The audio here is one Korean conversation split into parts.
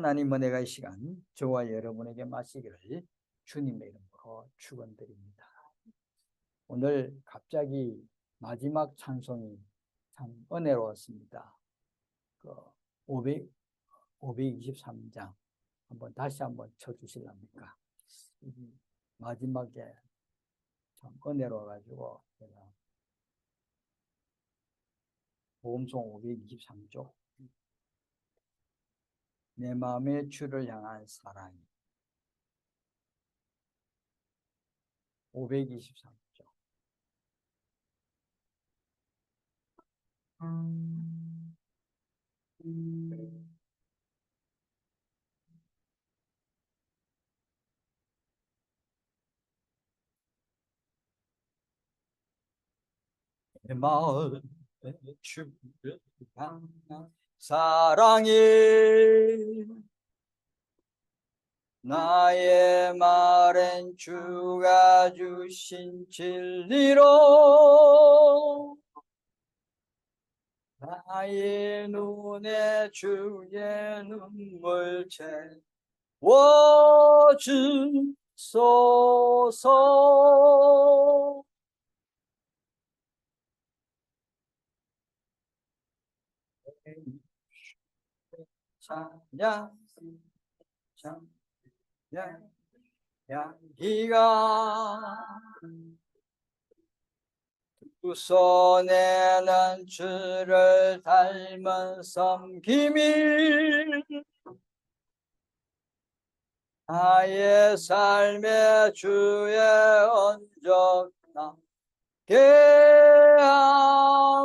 하나님 은혜가 이 시간 저와 여러분에게 마시기를 주님의 이름으로 축원드립니다. 오늘 갑자기 마지막 찬송이 참 은혜로웠습니다. 그 500, 523장 한번 다시 한번 쳐주실랍니까? 마지막에 참 은혜로워가지고 제가 보험송 523쪽 내 마음의 주를 향한 사랑이. 523쪽. 내 마음의 주를 향한 사랑이 나의 말엔 주가 주신 진리로 나의 눈에 주의 눈물 채워주소서 찬양 찬양 향기가 두 손에는 주를 닮은 섬김이 나의 삶의 주의 언적 나게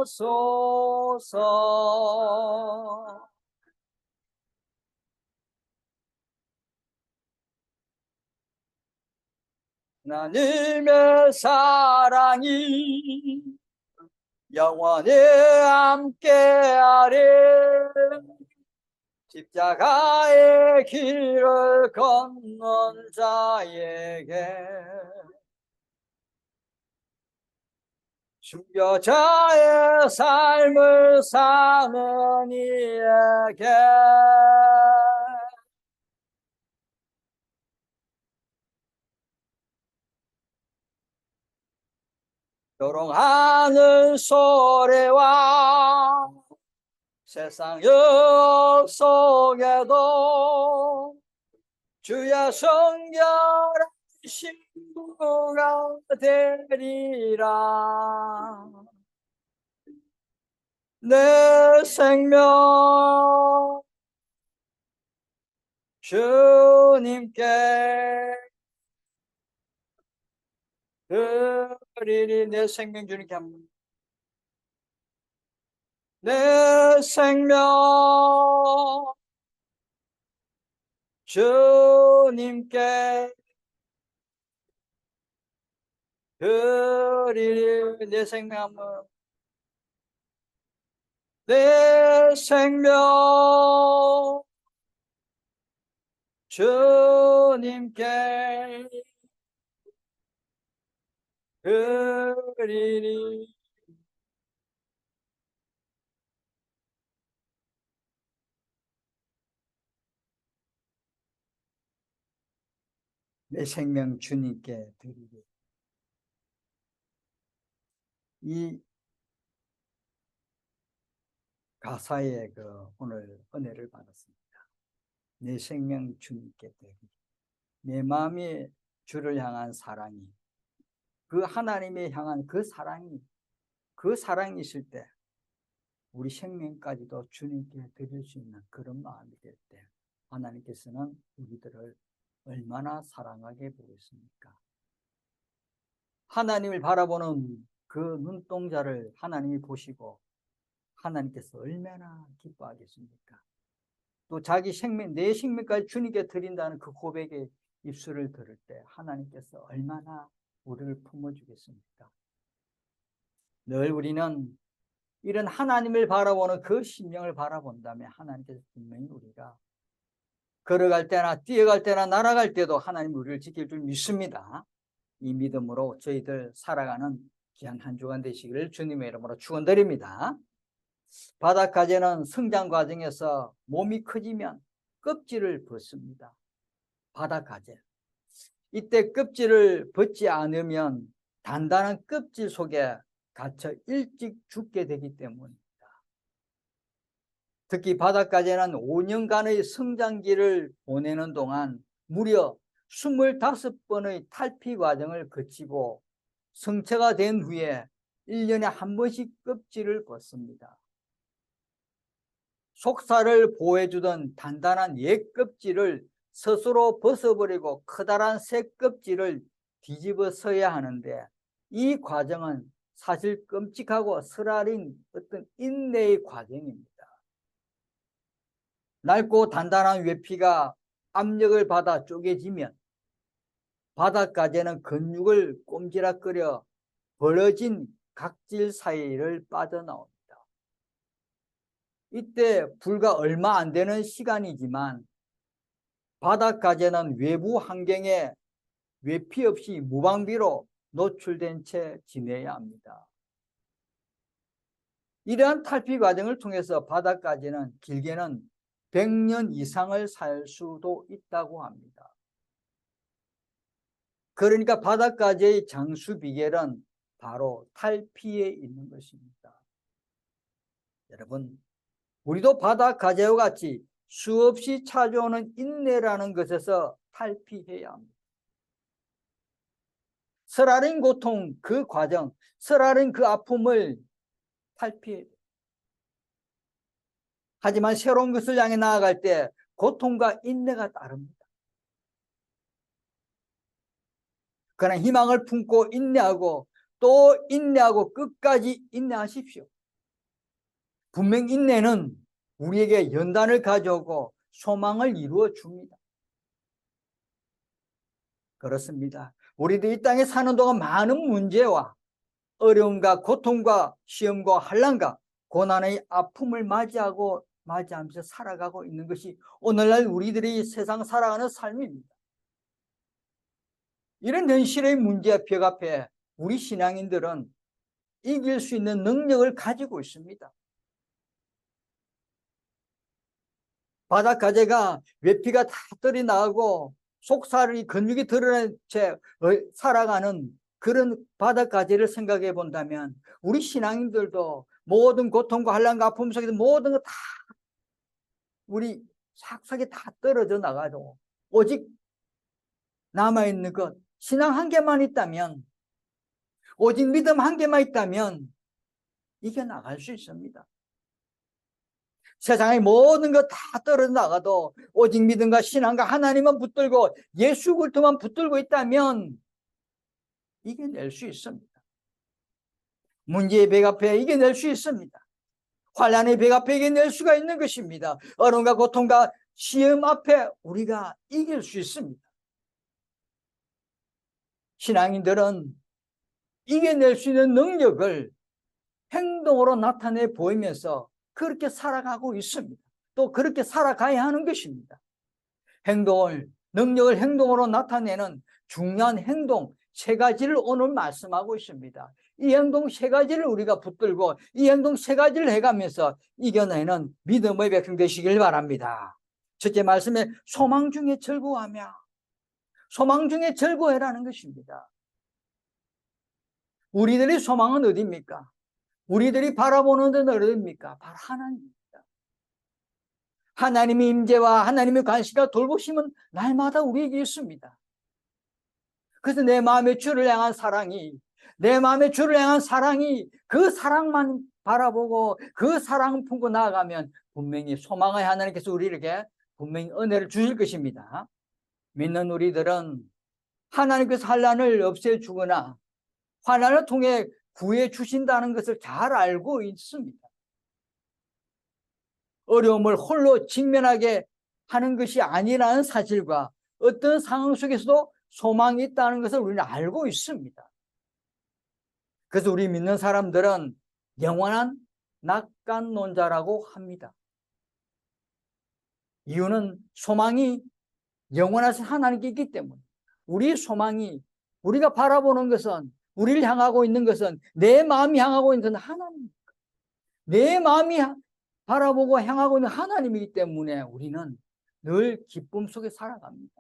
하소서 하나님의 사랑이 영원히 함께하리. 십자가의 길을 걷는 자에게 순교자의 삶을 사는 이에게 조롱하는 소리와 세상 역 속에도 주의 성결한 신부가 되리라. 내 생명 주님께 드 리리 내 생명 주님께 합니다. 내 생명 주님께 드리리 내 생명 내 생명 주님께 그리니. 내 생명 주님께 드리리. 이 가사에 그 오늘 은혜를 받았습니다. 내 생명 주님께 드리리. 내 마음이 주를 향한 사랑이 그 하나님의 향한 그 사랑이 그 사랑이 있을 때 우리 생명까지도 주님께 드릴 수 있는 그런 마음이 될 때 하나님께서는 우리들을 얼마나 사랑하게 보겠습니까? 하나님을 바라보는 그 눈동자를 하나님이 보시고 하나님께서 얼마나 기뻐하겠습니까? 또 자기 생명, 내 생명까지 주님께 드린다는 그 고백의 입술을 들을 때 하나님께서 얼마나 우리를 품어주겠습니까? 늘 우리는 이런 하나님을 바라보는 그 심령을 바라본다면 하나님께서 분명히 우리가 걸어갈 때나 뛰어갈 때나 날아갈 때도 하나님 우리를 지킬 줄 믿습니다. 이 믿음으로 저희들 살아가는 귀한 한 주간 되시기를 주님의 이름으로 축원드립니다. 바닥까지는 성장 과정에서 몸이 커지면 껍질을 벗습니다. 바닷가재. 이때 껍질을 벗지 않으면 단단한 껍질 속에 갇혀 일찍 죽게 되기 때문입니다. 특히 바닷가재는 5년간의 성장기를 보내는 동안 무려 25번의 탈피 과정을 거치고 성체가 된 후에 1년에 한 번씩 껍질을 벗습니다. 속살을 보호해주던 단단한 옛 껍질을 스스로 벗어버리고 커다란 새 껍질을 뒤집어 써야 하는데 이 과정은 사실 끔찍하고 쓰라린 어떤 인내의 과정입니다. 낡고 단단한 외피가 압력을 받아 쪼개지면 바닥까지는 근육을 꼼지락거려 벌어진 각질 사이를 빠져나옵니다. 이때 불과 얼마 안 되는 시간이지만 바닥까지는 외부 환경에 외피 없이 무방비로 노출된 채 지내야 합니다. 이러한 탈피 과정을 통해서 바닥까지는 길게는 100년 이상을 살 수도 있다고 합니다. 그러니까 바닷가재의 장수 비결은 바로 탈피에 있는 것입니다. 여러분, 우리도 바닷가재와 같이 수없이 찾아오는 인내라는 것에서 탈피해야 합니다. 쓰라린 고통, 그 과정, 쓰라린 그 아픔을 탈피해야. 하지만 새로운 것을 향해 나아갈 때 고통과 인내가 따릅니다. 그러나 희망을 품고 인내하고 또 인내하고 끝까지 인내하십시오. 분명 인내는 우리에게 연단을 가져오고 소망을 이루어 줍니다. 그렇습니다. 우리도 이 땅에 사는 동안 많은 문제와 어려움과 고통과 시험과 환란과 고난의 아픔을 맞이하고 맞이하면서 살아가고 있는 것이 오늘날 우리들이 세상 살아가는 삶입니다. 이런 현실의 문제 벽 앞에 우리 신앙인들은 이길 수 있는 능력을 가지고 있습니다. 바닷가재가 외피가 다 떨이 나가고 속살이 근육이 드러난 채 살아가는 그런 바닷가재를 생각해 본다면 우리 신앙인들도 모든 고통과 한란과 아픔 속에서 모든 거 다 우리 삭삭이 다 떨어져 나가도 오직 남아있는 것 신앙 한 개만 있다면 오직 믿음 한 개만 있다면 이겨나갈 수 있습니다. 세상의 모든 것 다 떨어져 나가도 오직 믿음과 신앙과 하나님만 붙들고 예수 그리스도만 붙들고 있다면 이겨낼 수 있습니다. 문제의 배 앞에 이겨낼 수 있습니다. 환란의 배 앞에 이겨낼 수가 있는 것입니다. 어려움과 고통과 시험 앞에 우리가 이길 수 있습니다. 신앙인들은 이겨낼 수 있는 능력을 행동으로 나타내 보이면서 그렇게 살아가고 있습니다. 또 그렇게 살아가야 하는 것입니다. 행동을, 능력을 행동으로 나타내는 중요한 행동 세 가지를 오늘 말씀하고 있습니다. 이 행동 세 가지를 우리가 붙들고 이 행동 세 가지를 해가면서 이겨내는 믿음의 백성 되시길 바랍니다. 첫째 말씀에 소망 중에 즐거워하며 소망 중에 즐거워해라는 것입니다. 우리들의 소망은 어디입니까? 우리들이 바라보는 데는 어디입니까? 바로 하나님입니다. 하나님의 임재와 하나님의 관심과 돌보심은 날마다 우리에게 있습니다. 그래서 내 마음의 주를 향한 사랑이 내 마음의 주를 향한 사랑이 그 사랑만 바라보고 그 사랑 품고 나아가면 분명히 소망의 하나님께서 우리에게 분명히 은혜를 주실 것입니다. 믿는 우리들은 하나님께서 환란을 없애주거나 환란을 통해 구해 주신다는 것을 잘 알고 있습니다. 어려움을 홀로 직면하게 하는 것이 아니라는 사실과 어떤 상황 속에서도 소망이 있다는 것을 우리는 알고 있습니다. 그래서 우리 믿는 사람들은 영원한 낙관론자라고 합니다. 이유는 소망이 영원하신 하나님께 있기 때문에 우리 소망이 우리가 바라보는 것은 우리를 향하고 있는 것은 내 마음이 향하고 있는 것은 하나님입니다. 내 마음이 바라보고 향하고 있는 하나님이기 때문에 우리는 늘 기쁨 속에 살아갑니다.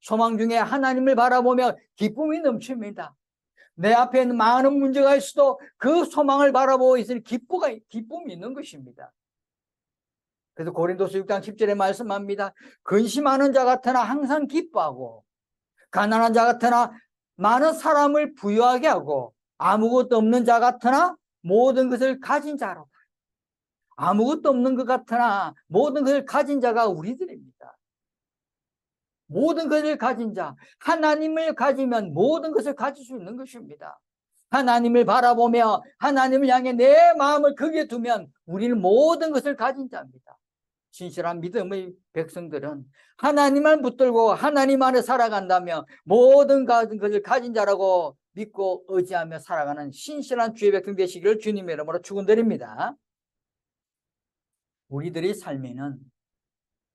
소망 중에 하나님을 바라보며 기쁨이 넘칩니다. 내 앞에 많은 문제가 있어도 그 소망을 바라보고 있으니 기쁨가, 기쁨이 있는 것입니다. 그래서 고린도서 6장 10절에 말씀합니다. 근심하는 자 같으나 항상 기뻐하고 가난한 자 같으나 많은 사람을 부유하게 하고 아무것도 없는 자 같으나 모든 것을 가진 자로 아무것도 없는 것 같으나 모든 것을 가진 자가 우리들입니다. 모든 것을 가진 자, 하나님을 가지면 모든 것을 가질 수 있는 것입니다. 하나님을 바라보며 하나님을 향해 내 마음을 거기에 두면 우리는 모든 것을 가진 자입니다. 진실한 믿음의 백성들은 하나님만 붙들고 하나님 안에 살아간다며 모든 것을 가진 자라고 믿고 의지하며 살아가는 신실한 주의 백성 되시기를 주님의 이름으로 축원드립니다. 우리들의 삶에는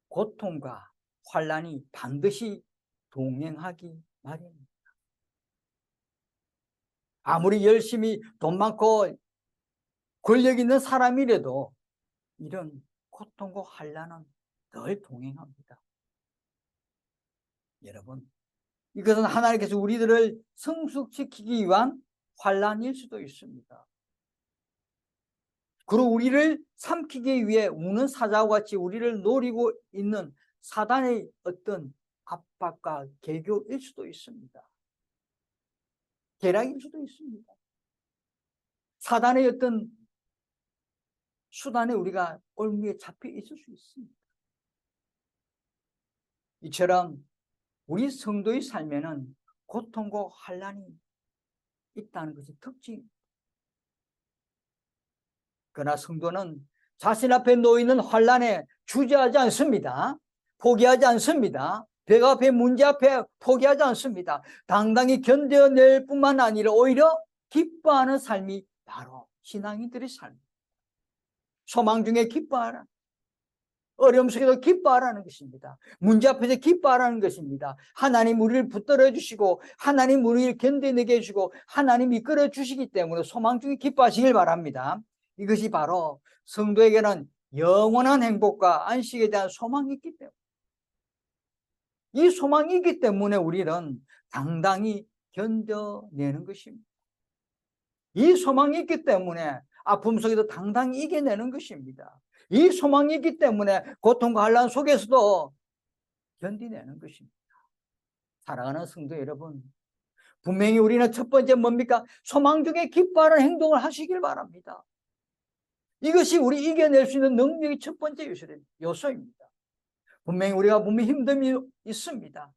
고통과 환란이 반드시 동행하기 마련입니다. 아무리 열심히 돈 많고 권력 있는 사람이라도 이런 고통과 환란은 늘 동행합니다. 여러분, 이것은 하나님께서 우리들을 성숙시키기 위한 환란일 수도 있습니다. 그리고 우리를 삼키기 위해 우는 사자와 같이 우리를 노리고 있는 사단의 어떤 압박과 개교일 수도 있습니다. 계략일 수도 있습니다. 사단의 어떤 수단에 우리가 올무에 잡혀 있을 수 있습니다. 이처럼 우리 성도의 삶에는 고통과 환란이 있다는 것이 특징입니다. 그러나 성도는 자신 앞에 놓이는 환란에 주저하지 않습니다. 포기하지 않습니다. 배가 앞에 문제 앞에 포기하지 않습니다. 당당히 견뎌낼 뿐만 아니라 오히려 기뻐하는 삶이 바로 신앙인들의 삶입니다. 소망 중에 기뻐하라. 어려움 속에도 기뻐하라는 것입니다. 문제 앞에서 기뻐하라는 것입니다. 하나님 우리를 붙들어 주시고 하나님 우리를 견뎌내게 해주시고 하나님 이끌어 주시기 때문에 소망 중에 기뻐하시길 바랍니다. 이것이 바로 성도에게는 영원한 행복과 안식에 대한 소망이 있기 때문에 이 소망이 있기 때문에 우리는 당당히 견뎌내는 것입니다. 이 소망이 있기 때문에 아픔 속에도 당당히 이겨내는 것입니다. 이 소망이 있기 때문에 고통과 한란 속에서도 견디내는 것입니다. 사랑하는 성도 여러분, 분명히 우리는 첫 번째 뭡니까? 소망 중에 기뻐하는 행동을 하시길 바랍니다. 이것이 우리 이겨낼 수 있는 능력의 첫 번째 요소입니다. 분명히 우리가 분명히 힘듦이 있습니다.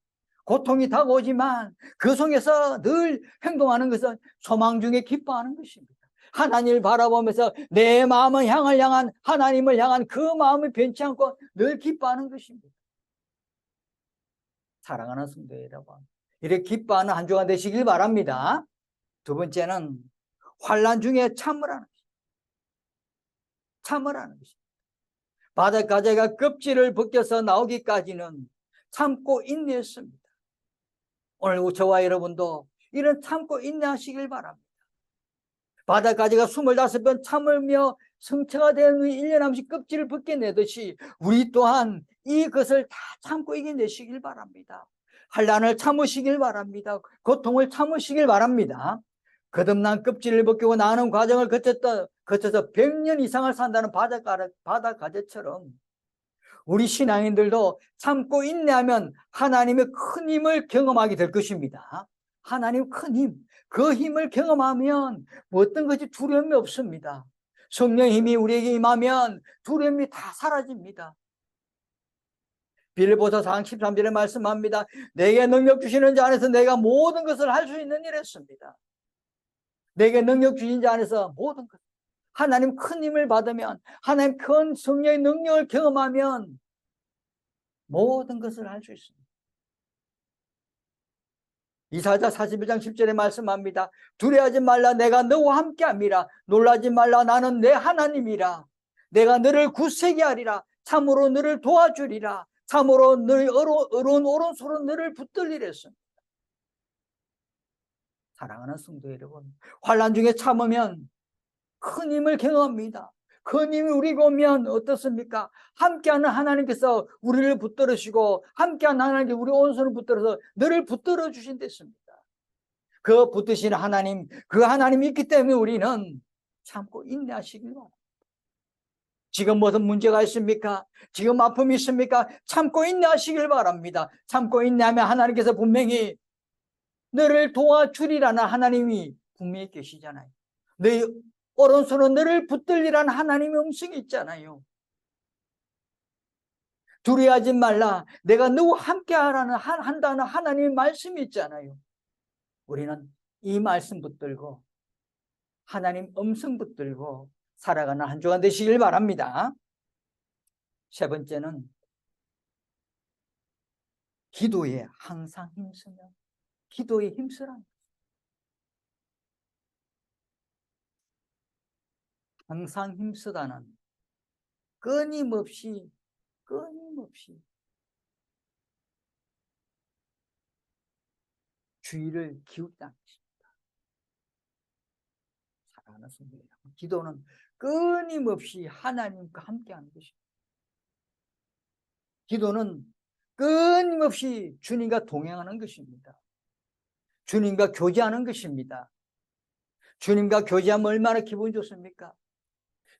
고통이 다가오지만 그 속에서 늘 행동하는 것은 소망 중에 기뻐하는 것입니다. 하나님을 바라보면서 내 마음을 향을 향한 하나님을 향한 그 마음을 변치 않고 늘 기뻐하는 것입니다. 사랑하는 성도 여러분, 이렇게 기뻐하는 한 주가 되시길 바랍니다. 두 번째는 환란 중에 참으라는 것입니다. 참으라는 것입니다. 바닷가재가 껍질을 벗겨서 나오기까지는 참고 인내했습니다. 오늘 저와 여러분도 이런 참고 인내하시길 바랍니다. 바닷가재가 25번 참으며 성체가 된 후에 1년 한씩 껍질을 벗겨내듯이 우리 또한 이것을 다 참고 이겨내시길 바랍니다. 한란을 참으시길 바랍니다. 고통을 참으시길 바랍니다. 거듭난 껍질을 벗기고 나는 과정을 거쳤다, 거쳐서 100년 이상을 산다는 바닷가, 바닷가재처럼 우리 신앙인들도 참고 인내하면 하나님의 큰 힘을 경험하게 될 것입니다. 하나님 큰 힘, 그 힘을 경험하면 어떤 것이 두려움이 없습니다. 성령 힘이 우리에게 임하면 두려움이 다 사라집니다. 빌보서 4장 13절에 말씀합니다. 내게 능력 주시는 자 안에서 내가 모든 것을 할 수 있는 일 했습니다. 내게 능력 주신 자 안에서 모든 것. 하나님 큰 힘을 받으면, 하나님 큰 성령의 능력을 경험하면 모든 것을 할 수 있습니다. 이사자 41장 10절에 말씀합니다. 두려워하지 말라 내가 너와 함께 함이라 놀라지 말라 나는 내 하나님이라 내가 너를 굳세게 하리라 참으로 너를 도와주리라 참으로 너의 어려운 오른손으로 너를 붙들리랬습니다. 사랑하는 성도 여러분, 환란 중에 참으면 큰 힘을 경험합니다. 그님이 우리가 오면 어떻습니까? 함께하는 하나님께서 우리를 붙들으시고 함께하는 하나님께 우리 온손을 붙들어서 너를 붙들어 주신댔습니다. 그 붙드시는 하나님, 그 하나님이 있기 때문에 우리는 참고 인내하시길 바랍니다. 지금 무슨 문제가 있습니까? 지금 아픔이 있습니까? 참고 인내하시길 바랍니다. 참고 인내하면 하나님께서 분명히 너를 도와주리라는 하나님이 분명히 계시잖아요. 내 오른손은 너를 붙들리라는 하나님의 음성이 있잖아요. 두려워하지 말라. 내가 너와 함께 하라는 한다는 하나님의 말씀이 있잖아요. 우리는 이 말씀 붙들고 하나님 음성 붙들고 살아가는 한 주간 되시길 바랍니다. 세 번째는 기도에 항상 힘쓰며 기도에 힘쓰라. 항상 힘쓰다는 끊임없이 끊임없이 주의를 기울다는 것입니다. 사랑하는 성도 여러분, 기도는 끊임없이 하나님과 함께하는 것입니다. 기도는 끊임없이 주님과 동행하는 것입니다. 주님과 교제하는 것입니다. 주님과 교제하면 얼마나 기분 좋습니까?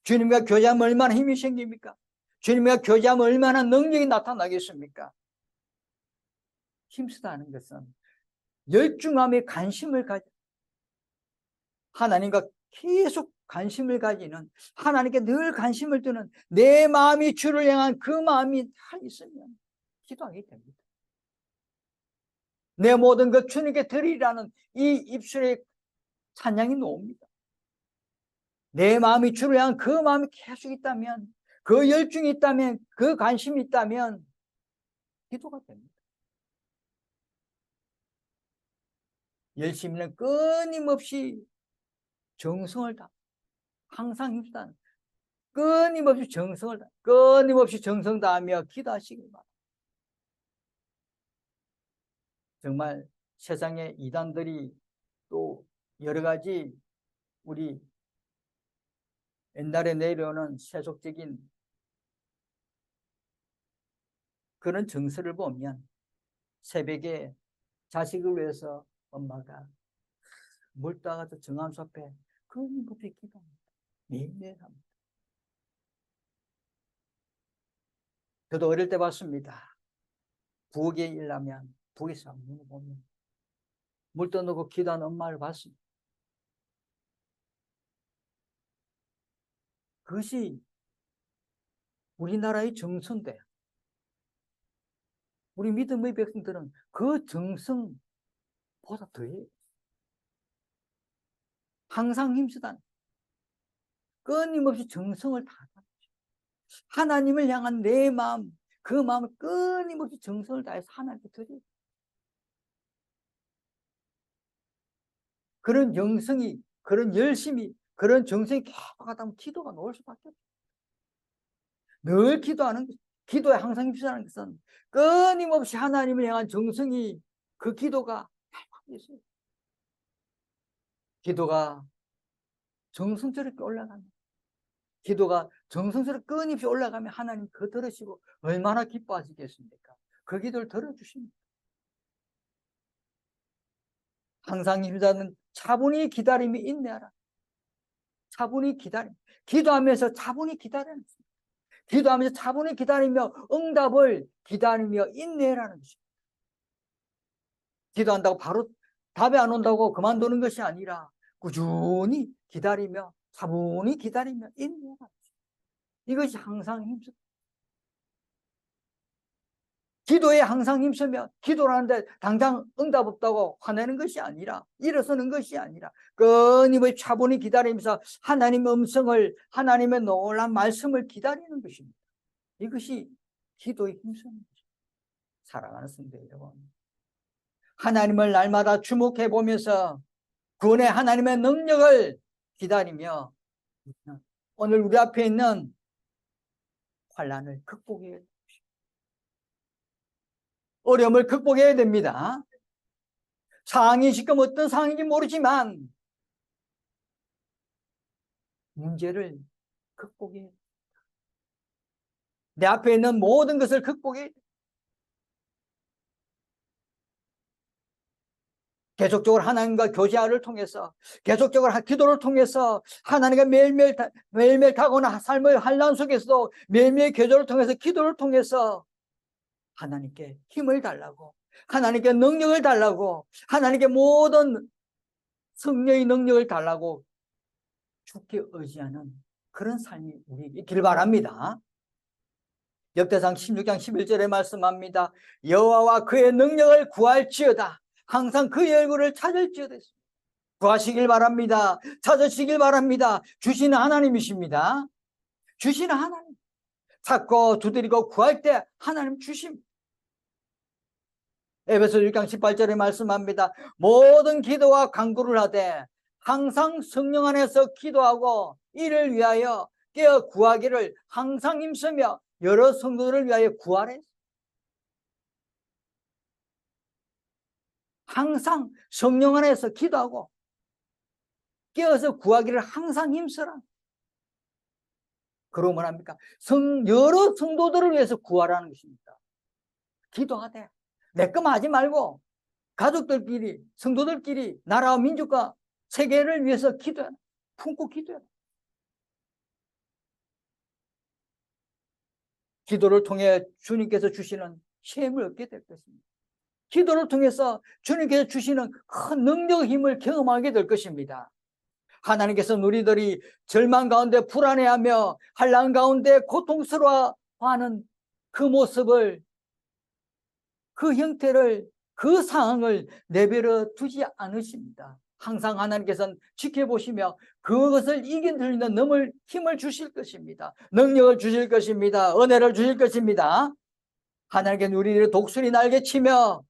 주님과 교제하면 얼마나 힘이 생깁니까? 주님과 교제하면 얼마나 능력이 나타나겠습니까? 힘쓰다는 것은 열중함에 관심을 가지 하나님과 계속 관심을 가지는 하나님께 늘 관심을 두는 내 마음이 주를 향한 그 마음이 다 있으면 기도하게 됩니다. 내 모든 것 주님께 드리라는 이 입술에 찬양이 나옵니다. 내 마음이 주를 향한 그 마음이 계속 있다면 그 열중이 있다면 그 관심이 있다면 기도가 됩니다. 열심히는 끊임없이 정성을 다 항상 힘쓰다 끊임없이 정성을 다 끊임없이 정성 다하며 기도하시길 바랍니다. 정말 세상의 이단들이 또 여러 가지 우리 옛날에 내려오는 세속적인 그런 정서를 보면 새벽에 자식을 위해서 엄마가 물 따가서 정암수 앞에 끊임없이 기도합니다. 매일매일 합니다. 저도 어릴 때 봤습니다. 부엌에 일하면 부엌에서 문을 보면 물 떠놓고 기도하는 엄마를 봤습니다. 그것이 우리나라의 정성대. 우리 믿음의 백성들은 그 정성 보다 더해. 항상 힘쓰다. 끊임없이 정성을 다 하나님을 향한 내 마음, 그 마음을 끊임없이 정성을 다해서 하나님께 드려. 그런 영성이, 그런 열심이, 그런 정성이 계속 하다 보면 기도가 나올 수밖에 없어요. 늘 기도하는 것, 기도에 항상 힘쓰는 것은 끊임없이 하나님을 향한 정성이 그 기도가 있어요. 기도가 정성스럽게 올라가면 기도가 정성스럽게 끊임없이 올라가면 하나님 그 들으시고 얼마나 기뻐하시겠습니까? 그 기도를 들어주십니다. 항상 힘자는 차분히 기다림이 인내하라. 차분히 기다림. 기도하면서 차분히 것입니다. 기도하면서 차분히 기다리며 응답을 기다리며 인내라는 것입니다. 기도한다고 바로 답이 안 온다고 그만두는 것이 아니라 꾸준히 기다리며 차분히 기다리며 인내가 이것이 항상 힘쓰 기도에 항상 힘쓰며 기도를 하는데 당장 응답 없다고 화내는 것이 아니라 일어서는 것이 아니라 끊임없이 차분히 기다리면서 하나님의 음성을 하나님의 놀란 말씀을 기다리는 것입니다. 이것이 기도에 힘쓰는 것입니다. 사랑하는 성도 여러분 하나님을 날마다 주목해 보면서 구원의 하나님의 능력을 기다리며 오늘 우리 앞에 있는 환란을 극복해야. 어려움을 극복해야 됩니다. 상황이 지금 어떤 상황인지 모르지만 문제를 극복해. 내 앞에 있는 모든 것을 극복해. 계속적으로 하나님과 교제를 통해서 계속적으로 하- 기도를 통해서 하나님과 매일매일 다- 매일매일 가거나 삶의 환란 속에서도 매일매일 교제를 통해서 기도를 통해서 하나님께 힘을 달라고 하나님께 능력을 달라고 하나님께 모든 성령의 능력을 달라고 죽게 의지하는 그런 삶이 우리 있기를 바랍니다. 역대상 16장 11절에 말씀합니다. 여호와와 그의 능력을 구할지어다. 항상 그의 얼굴을 찾을지어다. 구하시길 바랍니다. 찾으시길 바랍니다. 주시는 하나님이십니다. 주시는 하나님. 찾고 두드리고 구할 때 하나님 주심. 에베소 6장 18절에 말씀합니다. 모든 기도와 간구를 하되 항상 성령 안에서 기도하고 이를 위하여 깨어 구하기를 항상 힘쓰며 여러 성도들을 위하여 구하래. 항상 성령 안에서 기도하고 깨어서 구하기를 항상 힘쓰라. 그러면 뭐합니까? 성, 여러 성도들을 위해서 구하라는 것입니다. 기도하되 내 것만 하지 말고 가족들끼리 성도들끼리 나라와 민족과 세계를 위해서 기도해 품고 기도해 기도를 통해 주님께서 주시는 힘을 얻게 될 것입니다. 기도를 통해서 주님께서 주시는 큰 능력 힘을 경험하게 될 것입니다. 하나님께서 우리들이 절망 가운데 불안해하며 한란 가운데 고통스러워하는 그 모습을 그 형태를 그 상황을 내버려 두지 않으십니다. 항상 하나님께서는 지켜보시며 그것을 수 있는 넘을 힘을 주실 것입니다. 능력을 주실 것입니다. 은혜를 주실 것입니다. 하나님께는 우리를 독수리 날개 치며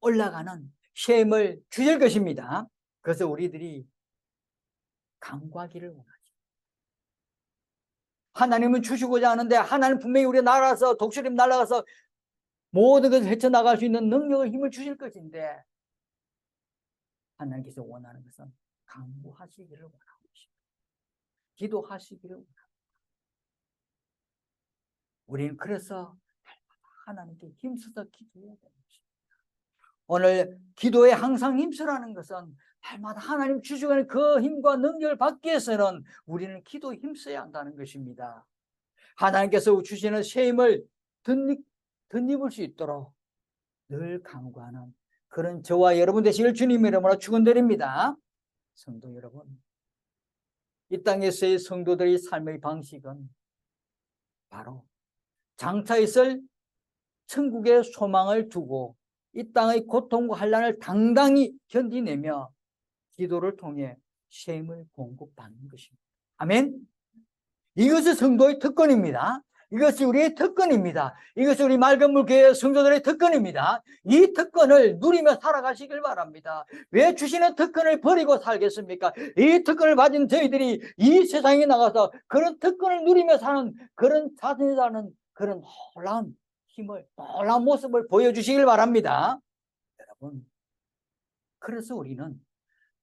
올라가는 셈을 주실 것입니다. 그래서 우리들이 강구하기를 원하죠. 하나님은 주시고자 하는데 하나님 분명히 우리 날아서 독수리 날아가서 모든 것을 헤쳐나갈 수 있는 능력을 힘을 주실 것인데 하나님께서 원하는 것은 강구하시기를 원하고 계십니다. 기도하시기를 원합니다. 우리는 그래서 하나님께 힘써서 기도해야 것입니다. 오늘 기도에 항상 힘쓰라는 것은 날마다 하나님 주시고 있는 그 힘과 능력을 받기 위해서는 우리는 기도에 힘써야 한다는 것입니다. 하나님께서 주시는 새 힘을 덧입, 덧입을 수 있도록 늘 강구하는 그런 저와 여러분 되시길 주님 이름으로 축원드립니다. 성도 여러분, 이 땅에서의 성도들의 삶의 방식은 바로 장차 있을 천국의 소망을 두고 이 땅의 고통과 환란을 당당히 견디내며 기도를 통해 셈을 공급받는 것입니다. 아멘. 이것이 성도의 특권입니다. 이것이 우리의 특권입니다. 이것이 우리 맑은 물 교회 성도들의 특권입니다. 이 특권을 누리며 살아가시길 바랍니다. 왜 주시는 특권을 버리고 살겠습니까? 이 특권을 가진 저희들이 이 세상에 나가서 그런 특권을 누리며 사는 그런 자신이라는 그런 놀라운 힘을, 놀라운 모습을 보여주시길 바랍니다. 여러분, 그래서 우리는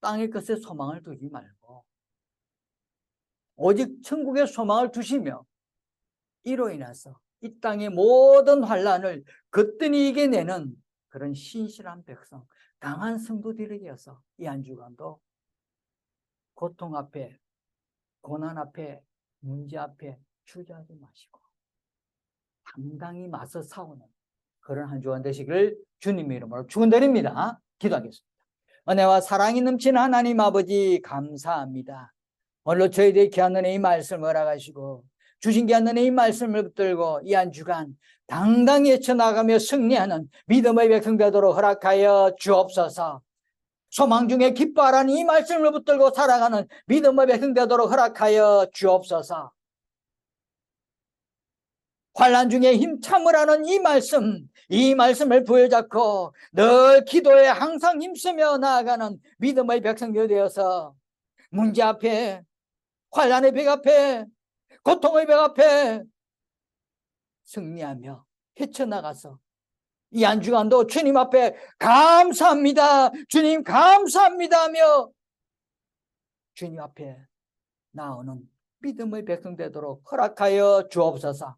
땅의 것에 소망을 두지 말고 오직 천국의 소망을 두시며 이로 인해서 이 땅의 모든 환란을 거뜬히 이겨내는 그런 신실한 백성, 강한 성도들에게서 이 한 주간도 고통 앞에, 고난 앞에, 문제 앞에 주저하지 마시고 당당히 맞서 싸우는 그런 한 주간 되시기를 주님의 이름으로 축원드립니다. 기도하겠습니다. 은혜와 사랑이 넘치는 하나님 아버지 감사합니다. 오늘 저희들이 귀한 은혜의 말씀을 허락하시고 주신 귀한 은혜의 말씀을 붙들고 이 한 주간 당당히 헤쳐나가며 승리하는 믿음의 백성 되도록 허락하여 주옵소서. 소망 중에 기뻐하라는 이 말씀을 붙들고 살아가는 믿음의 백성 되도록 허락하여 주옵소서. 환란 중에 힘 참으라는 이 말씀, 이 말씀을 부여잡고 늘 기도에 항상 힘쓰며 나아가는 믿음의 백성들 되어서 문제 앞에, 환란의 벽 앞에, 고통의 벽 앞에 승리하며 헤쳐나가서 이 한 주간도 주님 앞에 감사합니다. 주님 감사합니다 하며 주님 앞에 나오는 믿음의 백성 되도록 허락하여 주옵소서.